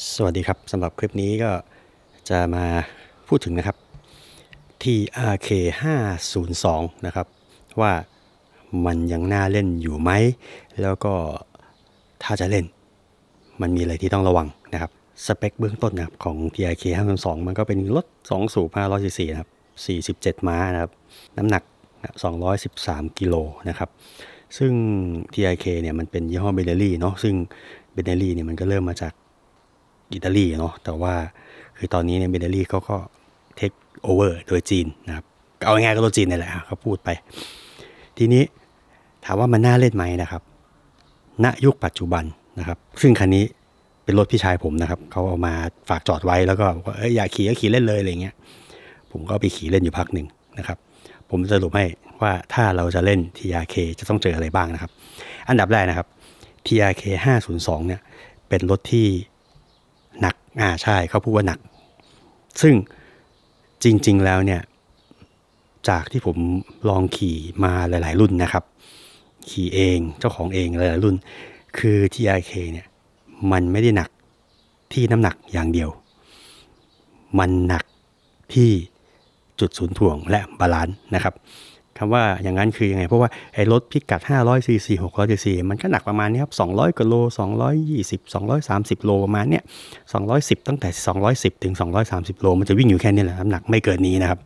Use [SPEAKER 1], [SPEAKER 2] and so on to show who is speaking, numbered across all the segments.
[SPEAKER 1] สวัสดีครับสำหรับคลิปนี้ก็จะมาพูดถึงนะครับ TRK 502นะครับ ว่ามันยังน่าเล่นอยู่ไหม แล้วก็ถ้าจะเล่น มันมีอะไรที่ต้องระวังนะครับ สเปคเบื้องต้นนะครับของ TRK 502 มันก็เป็นรถ2สูบ5 4 4นะครับ 47 ม้านะครับ น้ำหนัก 213 กิโลนะครับ ซึ่ง TRK เนี่ยมันเป็นยี่ห้อเบเนลี่เนาะซึ่งเบเนลี่เนี่ยมันก็เริ่มมาจาก อิตาลีเนาะแต่ว่าคือตอนนี้เนี่ยเบเนลี่เขาก็เทคโอเวอร์โดยจีนนะครับเอาง่ายๆก็ตัวจีนนี่แหละเขาพูดไป ทีนี้ถามว่ามันน่าเล่นไหมนะครับ ณยุคปัจจุบันนะครับ ซึ่งคันนี้เป็นรถพี่ชายผมนะครับเขาเอามาฝากจอดไว้แล้วก็บอกว่าเอ้ยอยากขี่ก็ขี่เล่นเลยอะไรเงี้ยผมก็ไปขี่เล่นอยู่พักหนึ่งนะครับ ผมสรุปให้ว่าถ้าเราจะเล่น TRK จะต้องเจออะไรบ้างนะครับ อันดับแรกนะครับ TRK 502เนี่ยเป็นรถที่ หนักอ่าใช่เขาพูดว่าหนัก ซึ่งจริง ๆ แล้วเนี่ยจากที่ผมลองขี่มาหลาย ๆ รุ่นนะครับ ขี่เองเจ้าของเองหลาย ๆ รุ่น คือ TRK เนี่ยมันไม่ได้หนักที่น้ำหนักอย่างเดียว มันหนักที่จุดศูนย์ถ่วงและบาลานซ์นะครับ คำว่าอย่างนั้นคือยังไง เพราะว่าไอ้รถพิกัด 500 cc 600 cc มันก็หนักประมาณนี้ครับ200กว่าโล220 230 โลประมาณเนี้ย210 ตั้งแต่ 210 ถึง 230 โล มันจะวิ่งอยู่แค่นี้แหละน้ำหนักไม่เกินนี้นะครับ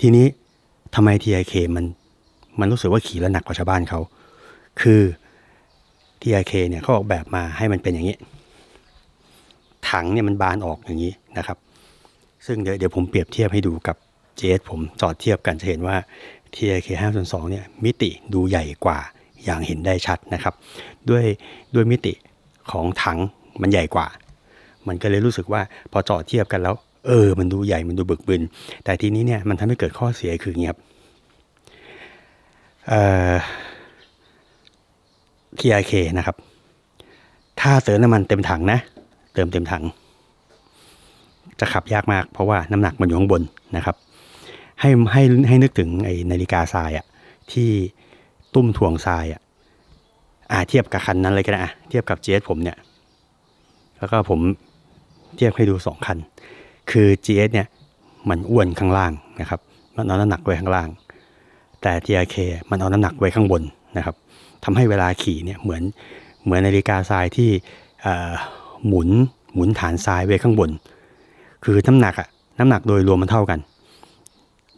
[SPEAKER 1] ทีนี้ทำไม TIK มันมันรู้สึกว่าขี่แล้วหนักกว่าชาวบ้านเขา คือ TIK เนี่ยเขาออกแบบมาให้มันเป็นอย่างนี้ ถังเนี่ยมันบานออกอย่างนี้นะครับ ซึ่งเดี๋ยวเดี๋ยวผมเปรียบเทียบให้ดูกับ JS ผมจอดเทียบกันจะเห็นว่า TIK 502เนี่ยมิติดูใหญ่กว่าอย่างเห็นได้ชัดนะครับ ด้วยด้วยมิติของถังมันใหญ่กว่า มันก็เลยรู้สึกว่าพอจอดเทียบกันแล้ว เออ มันดูใหญ่มันดูบึกบึน แต่ทีนี้เนี่ยมันทำให้เกิดข้อเสียคือเงียบเอ่อ TIK นะครับ ถ้าเติมน้ำมันเต็มถังนะ เติมเต็มถัง จะขับยากมากเพราะว่าน้ำหนักมันอยู่ข้างบนนะครับ ให้ให้ให้นึกถึงไอ้นาฬิกาทรายอะที่ตุ้มถ่วงทรายอะอ่าเทียบกับคันนั้นเลยก็ได้อะเทียบกับ GS ผมเนี่ย แล้วก็ผมเทียบให้ดูสองคัน คือ GS เนี่ยมันอ้วนข้างล่างนะครับมันเอาน้ำหนักไว้ข้างล่าง แต่ TRK มันเอาน้ำหนักไว้ข้างบนนะครับทำให้เวลาขี่เนี่ยเหมือนเหมือนนาฬิกาทรายที่หมุนหมุนฐานทรายไว้ข้างบน คือน้ำหนักอะน้ำหนักโดยรวมมันเท่ากัน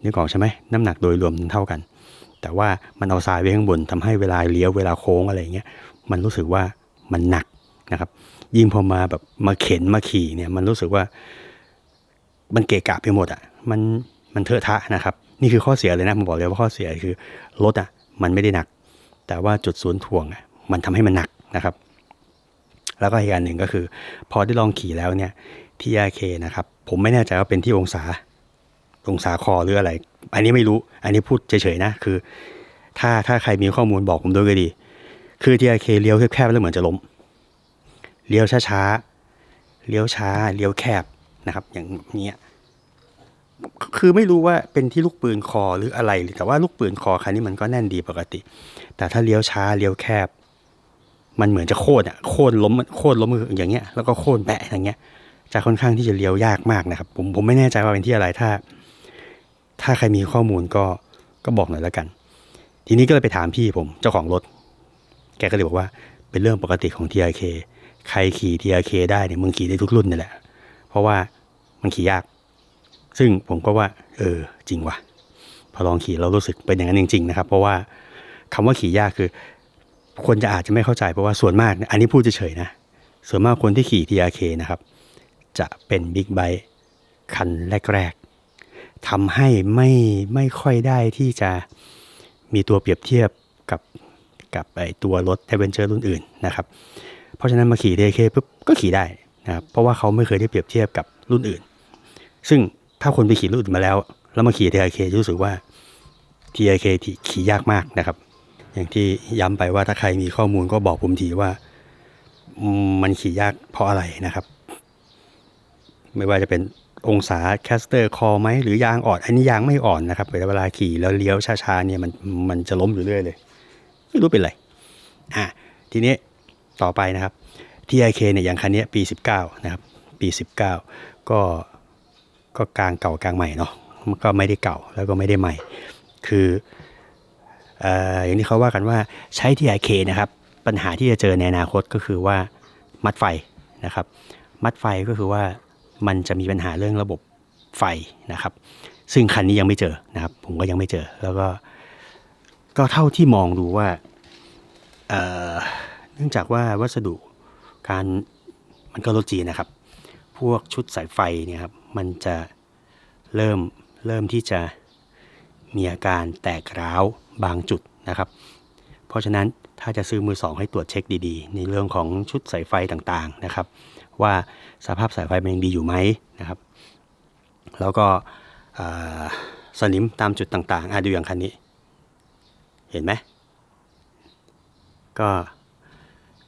[SPEAKER 1] นึกออกใช่ไหมน้ำหนักโดยรวมเท่ากัน แต่ว่ามันเอาทรายไว้ข้างบนทำให้เวลาเลี้ยวเวลาโค้งอะไรเงี้ยมันรู้สึกว่ามันหนักนะครับ ยิ่งพอมาแบบมาเข็นมาขี่เนี่ยมันรู้สึกว่ามันเกะกะไปหมดอะ่ะมันมันเถอะทะนะครับ นี่คือข้อเสียเลยนะผมบอกเลยว่าข้อเสียคือรถอะ่ะมันไม่ได้หนัก แต่ว่าจุดศูนย์ถ่วงอะ่ะมันทำให้มันหนักนะครับ แล้วก็อีกอันหนึ่งก็คือ พอได้ลองขี่แล้วเนี่ยที่ RK นะครับ ผมไม่แน่ใจว่าเป็นที่องศา องศาคอหรืออะไร อันนี้ไม่รู้ อันนี้พูดเฉยๆนะ คือ ถ้าถ้าใครมีข้อมูลบอกผมด้วยก็ดี คือ TRK เคเลี้ยวแคบๆแล้วเหมือนจะล้ม เลี้ยวช้าๆ เลี้ยวช้า เลี้ยวแคบนะครับ อย่างเนี้ย คือไม่รู้ว่าเป็นที่ลูกปืนคอหรืออะไร แต่ว่าลูกปืนคอคันนี้มันก็แน่นดีปกติ แต่ถ้าเลี้ยวช้า เลี้ยวแคบ มันเหมือนจะโค่นอะ โค่นล้ม โค่นล้มอย่างเงี้ย แล้วก็โค่นแปะอย่างเงี้ย จะค่อนข้างที่จะเลี้ยวยากมากนะครับ ผมผมไม่แน่ใจว่าเป็นที่อะไร ถ้า ถ้าใครมีข้อมูลก็ก็บอกหน่อยแล้วกัน ทีนี้ก็เลยไปถามพี่ผมเจ้าของรถ แกก็เลยบอกว่าเป็นเรื่องปกติของ TRK ใครขี่ TRK ได้เนี่ยมึงขี่ได้ทุกรุ่นนี่แหละ เพราะว่ามันขี่ยาก ซึ่งผมก็ว่า เออ จริงว่ะ พอลองขี่เรารู้สึกเป็นอย่างนั้นจริง ๆ นะครับ เพราะว่าคำว่าขี่ยากคือ คนจะอาจจะไม่เข้าใจเพราะว่าส่วนมาก อันนี้พูดเฉยๆนะ ส่วนมากคนที่ขี่ TRK นะครับ จะเป็นบิ๊กไบค์คันแรก ทำให้ไม่ไม่ค่อยได้ที่จะมีตัวเปรียบเทียบกับกับไอตัวรถ a d v e n t u r e รุ่นอื่นนะครับ เพราะฉะนั้นมาขี่ TRK ปุ๊บก็ขี่ได้นะครับเพราะว่าเขาไม่เคยได้เปรียบเทียบกับรุ่นอื่น ซึ่งถ้าคนไปขี่รุ่นอื่นมาแล้ว แล้วมาขี่ TRK จะรู้สึกว่า TRK ที่ขี่ยากมากนะครับ อย่างที่ย้ำไปว่าถ้าใครมีข้อมูลก็บอกผมทีว่ามันขี่ยากเพราะอะไรนะครับ ไม่ว่าจะเป็น องศาแคสเตอร์คอไหมหรือยางอ่อน อันนี้ยางไม่อ่อนนะครับเวลาขี่แล้วเลี้ยวช้าๆเนี่ยมันมันจะล้มอยู่เรื่อยเลย ไม่รู้เป็นไรอะทีนี้ต่อไปนะครับ TIK เนี่ยอย่างคันนี้ปี 19 นะครับ ปี 19 ก็ก็กลางเก่ากลางใหม่เนาะมันก็ไม่ได้เก่าแล้วก็ไม่ได้ใหม่ คือเอ่ออย่างที่เขาว่ากันว่าใช้ TIK นะครับ ปัญหาที่จะเจอในอนาคตก็คือว่ามัดไฟนะครับ มัดไฟก็คือว่า มันจะมีปัญหาเรื่องระบบไฟนะครับ ซึ่งคันนี้ยังไม่เจอนะครับ ผมก็ยังไม่เจอ แล้วก็ก็เท่าที่มองดูว่าเเนื่องจากว่าวัสดุการมันก็รถจีนนะครับ พวกชุดสายไฟเนี่ยครับมันจะเริ่มเริ่มที่จะมีอาการแตกร้าวบางจุดนะครับ เพราะฉะนั้น ถ้าจะซื้อมือสองให้ตรวจเช็คดีๆ ในเรื่องของชุดสายไฟต่างๆนะครับ ว่าสภาพสายไฟมันยังดีอยู่ไหมนะครับ แล้วก็สนิมตามจุดต่างๆอะดูอย่างคันนี้ เห็นไหมก็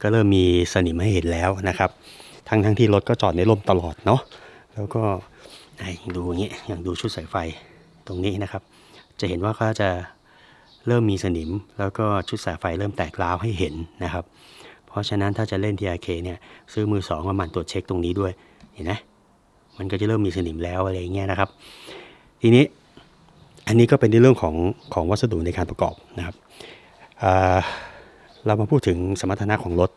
[SPEAKER 1] ก็เริ่มมีสนิมให้เห็นแล้วนะครับ ทั้งทั้งที่รถก็จอดในร่มตลอดเนาะแล้วก็อย่างดูอย่างเงี้ยอย่างดูชุดสายไฟตรงนี้นะครับ จะเห็นว่าก็จะ เริ่มมีสนิม แล้วก็ชุดสายไฟเริ่มแตกร้าวให้เห็นนะครับ เพราะฉะนั้นถ้าจะเล่น TRK เนี่ยซื้อมือสองมาหมั่นตรวจเช็คตรงนี้ด้วยเห็นไหมมันก็จะเริ่มมีสนิมแล้วอะไรเงี้ยนะครับ ทีนี้อันนี้ก็เป็นในเรื่องของของวัสดุในการประกอบนะครับอ่าเรามาพูดถึงสมรรถนะของรถ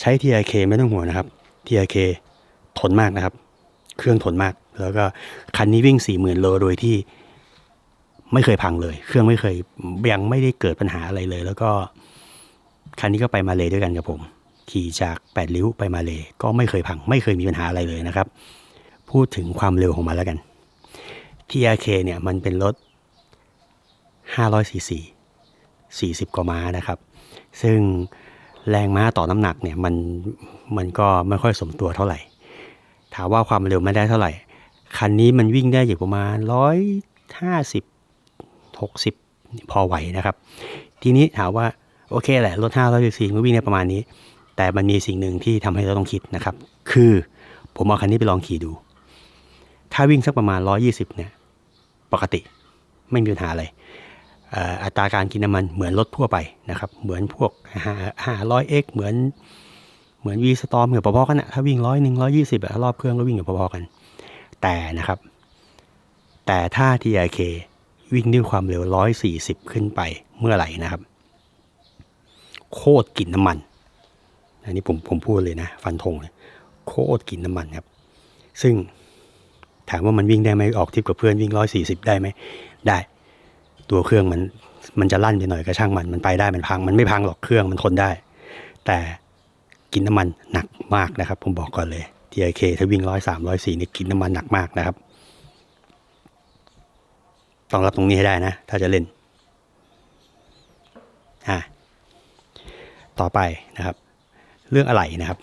[SPEAKER 1] ใช้ TRK ไม่ต้องห่วงนะครับ TRK ทนมากนะครับ เครื่องทนมาก แล้วก็คันนี้วิ่ง 40,000 โลโดยที่ ไม่เคยพังเลย เครื่องไม่เคยยังไม่ได้เกิดปัญหาอะไรเลย แล้วก็คันนี้ก็ไปมาเลยด้วยกันกับผม ขี่จากแปดริ้วไปมาเลยก็ไม่เคยพัง ไม่เคยมีปัญหาอะไรเลยนะครับ พูดถึงความเร็วของมันแล้วกัน TRK เนี่ยมันเป็นรถ500 cc 40 กว่าม้านะครับ ซึ่งแรงม้าต่อน้ำหนักเนี่ยมันมันก็ไม่ค่อยสมตัวเท่าไหร่ ถามว่าความเร็วไม่ได้เท่าไหร่ คันนี้มันวิ่งได้อยู่ประมาณ 150 60 พอไหวนะครับ ทีนี้ถามว่า โอเคแหละ รถ500 cc มันวิ่งได้ประมาณนี้ แต่มันมีสิ่งหนึ่งที่ทำให้เราต้องคิดนะครับ คือผมเอาคันนี้ไปลองขี่ดู ถ้าวิ่งสักประมาณ 120 เนี่ย ปกติไม่มีปัญหาอะไรอัตราการกินน้ำมันเหมือนรถทั่วไปนะครับ เหมือนพวก 500 x เหมือนเหมือน V Storm กับพอๆกันนะถ้าวิ่งร้อยหนึ่งร้อยยี่สิบรอบเครื่องก็วิ่งกับพอๆกัน แต่นะครับ แต่ถ้า TRK วิ่งด้วยความเร็ว 140 ขึ้นไปเมื่อไหร่นะครับ โคตรกลิ่นน้ำมัน อันนี้ผมผมพูดเลยนะ ฟันธงเลยโคตรกลิ่นน้ำมันครับ ซึ่งถามว่ามันวิ่งได้ไหมออกทริปกับเพื่อนวิ่งร้อยสี่สิบได้ไหมได้ตัวเครื่องมันมันจะลั่นไปหน่อยก็ช่างมันมันไปได้มันพัง มันไม่พังหรอกเครื่องมันทนได้ แต่กินน้ำมันหนักมากนะครับ ผมบอกก่อนเลย TIK ถ้าวิ่งร้อยสามร้อยสี่นี่กินน้ำมันหนักมากนะครับ ต้องรับตรงนี้ให้ได้นะ ถ้าจะเล่นอ่าต่อไปนะครับ เรื่องอะไรนะครับ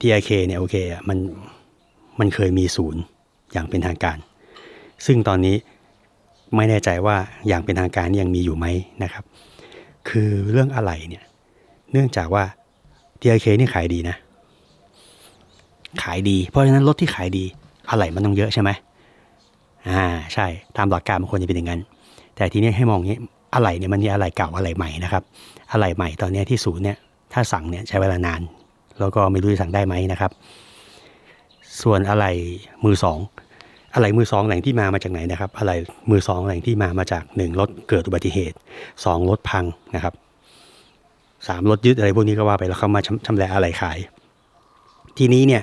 [SPEAKER 1] TIK เนี่ยโอเคอะมันมันเคยมีศูนย์อย่างเป็นทางการ ซึ่งตอนนี้ไม่แน่ใจว่าอย่างเป็นทางการยังมีอยู่ไหมนะครับ คือเรื่องอะไรเนี่ยเนื่องจากว่า TIK นี่ขายดีนะ ขายดี เพราะฉะนั้นรถที่ขายดีอะไรมันต้องเยอะใช่ไหม อ่าใช่ตามหลักการมันควรจะเป็นอย่างนั้น แต่ทีนี้ให้มองนี้อะไรเนี่ยมันมีอะไรเก่าอะไรใหม่นะครับอะไรใหม่ตอนนี้ที่ศูนย์เนี่ยถ้าสั่งเนี่ยใช้เวลานาน แล้วก็ไม่รู้จะสั่งได้ไหมนะครับ ส่วนอะไรมือสองอะไรมือสองแหล่งที่มามาจากไหนนะครับ อะไรมือสองแหล่งที่มามาจากหนึ่งรถเกิดอุบัติเหตุสองรถพังนะครับสามรถยึดอะไรพวกนี้ก็ว่าไปแล้วเขามาชำชำแหละอะไรขาย ทีนี้เนี่ย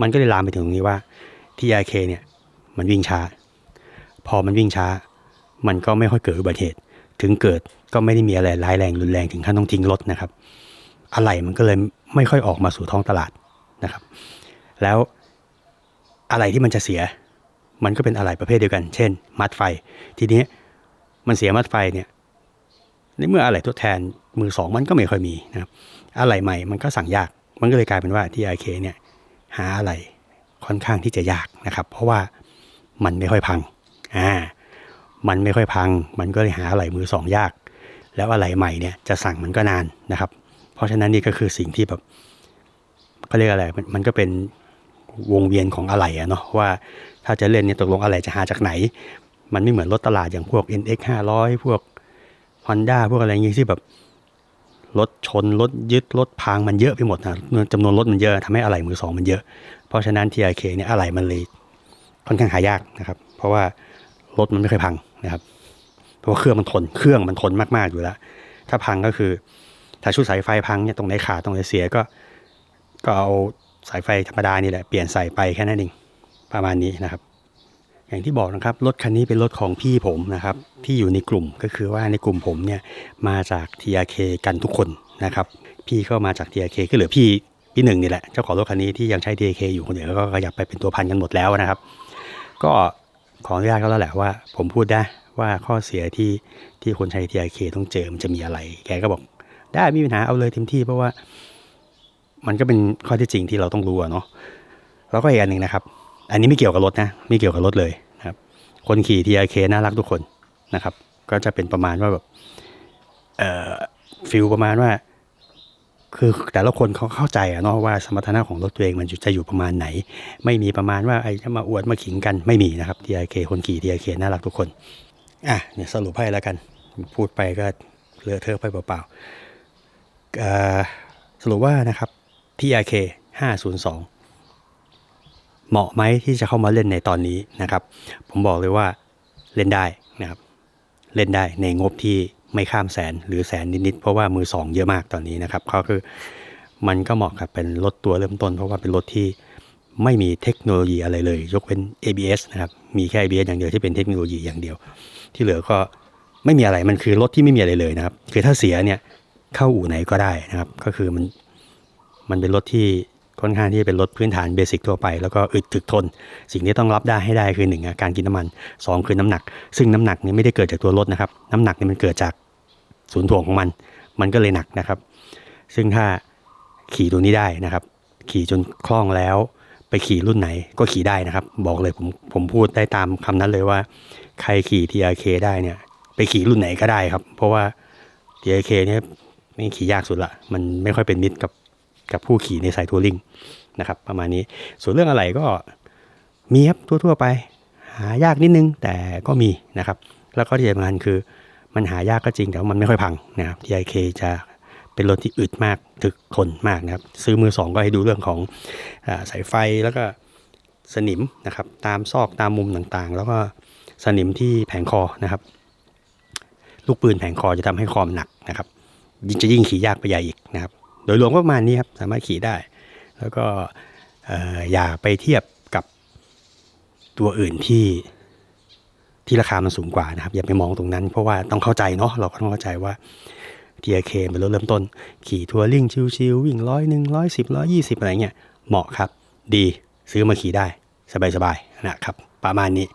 [SPEAKER 1] มันก็เลยลามไปถึงตรงนี้ว่า TRK เนี่ยมันวิ่งช้า พอมันวิ่งช้า มันก็ไม่ค่อยเกิดอุบัติเหตุ ถึงเกิดก็ไม่ได้มีอะไรร้ายแรงรุนแรงถึงขั้นต้องทิ้งรถนะครับ อะไรมันก็เลยไม่ค่อยออกมาสู่ท้องตลาดนะครับ แล้วอะไรที่มันจะเสีย มันก็เป็นอะไรประเภทเดียวกัน เช่น มัดไฟ ทีนี้มันเสียมัดไฟเนี่ยในเมื่ออะไรทดแทนมือสองมันก็ไม่ค่อยมีนะครับ อะไรใหม่มันก็สั่งยาก มันก็เลยกลายเป็นว่าที่ IK เนี่ยหาอะไรค่อนข้างที่จะยากนะครับ เพราะว่ามันไม่ค่อยพัง อ่ามันไม่ค่อยพัง มันก็เลยหาอะไรมือสองยาก แล้วอะไรใหม่เนี่ยจะสั่งมันก็นานนะครับ เพราะฉะนั้นนี่ก็คือสิ่งที่แบบเขาเรียกอะไรมันก็เป็นวงเวียนของอะไรอะเนาะว่าถ้าจะเล่นเนี่ยตกลงอะไรจะหาจากไหน มันไม่เหมือนรถตลาดอย่างพวก NX 500 พวก Honda พวกอะไรอย่างงี้ที่แบบรถชนรถยึดรถพังมันเยอะไปหมดนะจำนวนรถมันเยอะทำให้อะไหล่มือสองมันเยอะ เพราะฉะนั้น TRK เนี่ยอะไหล่มันเลยค่อนข้างหายากนะครับ เพราะว่า รถมันไม่เคยพังนะครับ เพราะเครื่องมันทนเครื่องมันทนมากๆอยู่แล้ว ถ้าพังก็คือ ถ้าชุดสายไฟพังเนี่ยตรงไหนขาดตรงไหนเสียก็ ก็เอาสายไฟธรรมดานี่แหละเปลี่ยนใส่ไปแค่นั้นเองประมาณนี้นะครับ อย่างที่บอกนะครับรถคันนี้เป็นรถของพี่ผมนะครับ ที่อยู่ในกลุ่มก็คือว่าในกลุ่มผมเนี่ยมาจาก TRK กันทุกคนนะครับ พี่เข้ามาจาก TRK ก็เหลือพี่พี่หนึ่งนี่แหละเจ้าของรถคันนี้ที่ยังใช้ TRK อยู่คนอื่นก็ขยับไปเป็นตัวพันกันหมดแล้วนะครับ ก็ ขออนุญาตเขาแล้วแหละว่า ผมพูดได้ว่าข้อเสียที่ที่คนใช้ TRK ต้องเจอมันจะมีอะไร แกก็บอก ได้ไม่มีปัญหาเอาเลยเต็มที่เพราะว่า มันก็เป็นข้อที่จริงที่เราต้องรู้เนาะแล้วก็อีกอันหนึ่งนะครับ อันนี้ไม่เกี่ยวกับรถนะไม่เกี่ยวกับรถเลยนะครับ คนขี่ TRK น่ารักทุกคนนะครับ ก็จะเป็นประมาณว่าแบบเอ่อฟิลประมาณว่า คือแต่ละคนเขาเข้าใจอะเนาะว่าสมรรถนะของรถตัวเองมันจะอยู่ประมาณไหน ไม่มีประมาณว่าไอ้จะมาอวดมาขิงกันไม่มีนะครับ TRK คนขี่ TRK น่ารักทุกคนอะเนี่ยสรุปให้แล้วกัน พูดไปก็เลอะเทอะไปเปล่าๆเอ่อสรุปว่านะครับ TRK 502 เหมาะไหมที่จะเข้ามาเล่นในตอนนี้นะครับ ผมบอกเลยว่าเล่นได้นะครับ เล่นได้ในงบที่ ไม่ข้ามแสนหรือแสนนิดๆเพราะว่ามือสองเยอะมากตอนนี้นะครับก็คือมันก็เหมาะกับเป็นรถตัวเริ่มต้น เพราะว่าเป็นรถที่ไม่มีเทคโนโลยีอะไรเลย ยกเว้น ABS นะครับมีแค่ ABS อย่างเดียวที่เป็นเทคโนโลยีอย่างเดียว ที่เหลือก็ไม่มีอะไรมันคือรถที่ไม่มีอะไรเลยนะครับ คือถ้าเสียเนี่ยเข้าอู่ไหนก็ได้นะครับ ก็คือมันมันเป็นรถที่ค่อนข้างที่จะเป็นรถพื้นฐานเบสิกทั่วไป แล้วก็อึดถึกทน สิ่งที่ต้องรับได้ให้ได้คือหนึ่งการกินน้ำมันสองคือน้ำหนัก ซึ่งน้ำหนักนี่ไม่ได้เกิดจากตัวรถนะครับ น้ำหนักนี่มันเกิดจาก ศูนย์ถ่วงของมัน มันก็เลยหนักนะครับ ซึ่งถ้าขี่ตัวนี้ได้นะครับ ขี่จนคล่องแล้วไปขี่รุ่นไหนก็ขี่ได้นะครับ บอกเลยผมผมพูดได้ตามคำนั้นเลยว่า ใครขี่ TRK ได้เนี่ย ไปขี่รุ่นไหนก็ได้ครับ เพราะว่า TRK เนี่ยไม่ขี่ยากสุดละมันไม่ค่อยเป็นมิตรกับกับผู้ขี่ในสายทัวริงนะครับ ประมาณนี้ส่วนเรื่องอะไรก็มีครับทั่วๆไป หายากนิดนึงแต่ก็มีนะครับ แล้วก็ที่สำคัญคือ มันหายากก็จริงแต่ว่ามันไม่ค่อยพังนะครับ TRK จะเป็นรถที่อึดมากถึกทนมากนะครับ ซื้อมือสองก็ให้ดูเรื่องของอสายไฟแล้วก็สนิมนะครับ ตามซอกตามมุมต่างๆ แล้วก็สนิมที่แผงคอนะครับ ลูกปืนแผงคอจะทำให้คอมหนักนะครับยิ่งจะยิ่งขี่ยากไปใหญ่อีกนะครับ โดยรวมก็ประมาณนี้ครับสามารถขี่ได้ แล้วก็เอ่ออย่าไปเทียบกับตัวอื่นที่ ที่ราคามันสูงกว่านะครับ อย่าไปมองตรงนั้น เพราะว่าต้องเข้าใจเนาะเราก็ต้องเข้าใจว่า TRK เป็นรถเริ่มต้น ขี่ทัวริงชิวๆวิ่งร้อยหนึ่งร้อยสิบร้อยยี่สิบอะไรเงี้ยเหมาะครับ ดีซื้อมาขี่ได้สบายๆนะครับ ประมาณนี้